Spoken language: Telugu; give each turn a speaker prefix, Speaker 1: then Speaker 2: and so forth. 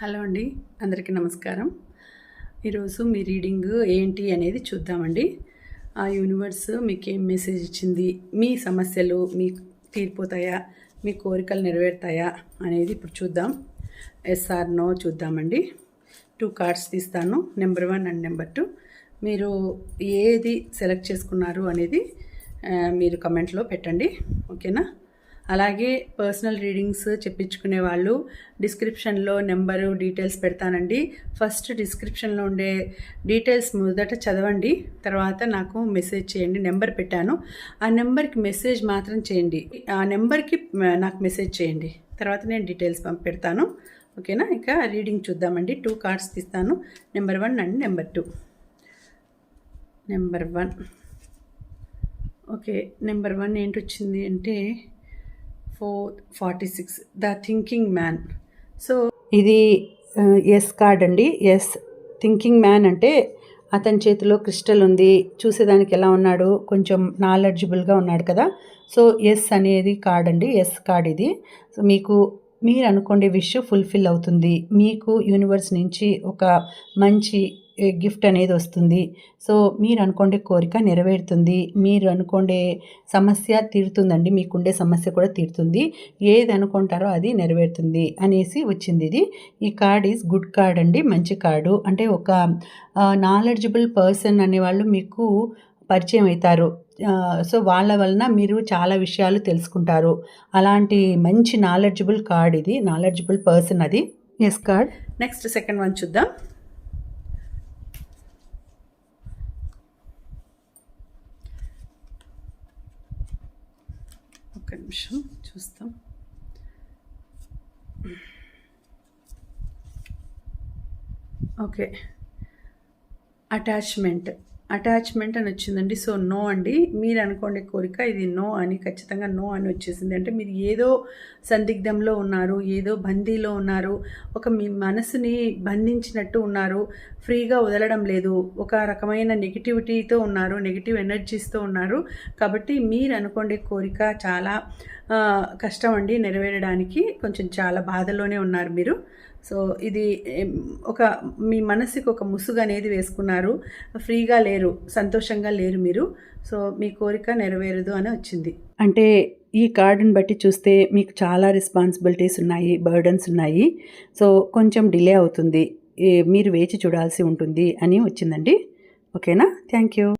Speaker 1: హలో అండి అందరికీ నమస్కారం. ఈరోజు మీ రీడింగ్ ఏంటి అనేది చూద్దామండి. ఆ యూనివర్స్ మీకు ఏం మెసేజ్ ఇచ్చింది మీ సమస్యలు మీ తీరిపోతాయా మీ కోరికలు నెరవేరుతాయా అనేది ఇప్పుడు చూద్దాం. ఎస్ఆర్ నో చూద్దామండి. టూ కార్డ్స్ తీస్తాను number one and number two. మీరు ఏది సెలెక్ట్ చేసుకున్నారు అనేది మీరు కమెంట్లో పెట్టండి ఓకేనా? అలాగే పర్సనల్ రీడింగ్స్ చెప్పించుకునే వాళ్ళు డిస్క్రిప్షన్లో నెంబరు డీటెయిల్స్ పెడతానండి. ఫస్ట్ డిస్క్రిప్షన్లో ఉండే డీటెయిల్స్ మొదట చదవండి తర్వాత నాకు మెసేజ్ చేయండి నెంబర్ పెట్టాను. ఆ నెంబర్కి మెసేజ్ మాత్రం చేయండి. ఆ నెంబర్కి నాకు మెసేజ్ చేయండి. తర్వాత నేను డీటెయిల్స్ పంపి పెడతాను. ఓకేనా ఇక రీడింగ్ చూద్దామండి. టూ కార్డ్స్ తీస్తాను. Number one and number two number one okay number one ఏంటి వచ్చింది అంటే four forty six the thinking man. So ఇది ఎస్ కార్డ్ అండి. ఎస్ థింకింగ్ మ్యాన్ అంటే అతని చేతిలో క్రిస్టల్ ఉంది చూసేదానికి ఎలా ఉన్నాడు కొంచెం నాలెడ్జిబుల్గా ఉన్నాడు కదా. సో ఎస్ అనేది కార్డ్ అండి ఎస్ కార్డ్ ఇది. సో మీకు మీరు అనుకునే విష్ ఫుల్ఫిల్ అవుతుంది. మీకు యూనివర్స్ నుంచి ఒక మంచి గిఫ్ట్ అనేది వస్తుంది. సో మీరు అనుకోండే కోరిక నెరవేరుతుంది. మీరు అనుకోండే సమస్య తీరుతుందండి. మీకుండే సమస్య కూడా తీరుతుంది. ఏది అనుకుంటారో అది నెరవేరుతుంది అనేసి వచ్చింది ఇది. ఈ కార్డ్ ఈజ్ గుడ్ కార్డ్ అండి. మంచి కార్డు. అంటే ఒక నాలెడ్జబుల్ పర్సన్ అనేవాళ్ళు మీకు పరిచయం అవుతారు సో వాళ్ళ వలన మీరు చాలా విషయాలు తెలుసుకుంటారు. అలాంటి మంచి నాలెడ్జబుల్ కార్డ్ ఇది. నాలెడ్జబుల్ పర్సన్ అది. S card next second one చూద్దాం. ఒక్క నిమిషం చూస్తాం. ఓకే. అటాచ్మెంట్. అటాచ్మెంట్ అని వచ్చిందండి. సో నో అండి. మీరు అనుకోండి కోరిక ఇది నో అని ఖచ్చితంగా నో అని వచ్చేసింది. అంటే మీరు ఏదో సందిగ్ధంలో ఉన్నారు ఏదో బందీలో ఉన్నారు ఒక మీ మనసుని బంధించినట్టు ఉన్నారు ఫ్రీగా వదలడం లేదు ఒక రకమైన నెగిటివిటీతో ఉన్నారు నెగిటివ్ ఎనర్జీస్తో ఉన్నారు. కాబట్టి మీరు అనుకోండి కోరిక చాలా కష్టం అండి నెరవేరడానికి. కొంచెం చాలా బాధలోనే ఉన్నారు మీరు. సో ఇది ఒక మీ మనసుకు ఒక ముసుగు అనేది వేసుకున్నారు. ఫ్రీగా లేరు సంతోషంగా లేరు మీరు. సో మీ కోరిక నెరవేరదు అని వచ్చింది. అంటే ఈ కార్డుని బట్టి చూస్తే మీకు చాలా రెస్పాన్సిబిలిటీస్ ఉన్నాయి బర్డన్స్ ఉన్నాయి. సో కొంచెం డిలే అవుతుంది. మీరు వేచి చూడాల్సి ఉంటుంది అని వచ్చిందండి. ఓకేనా? Thank you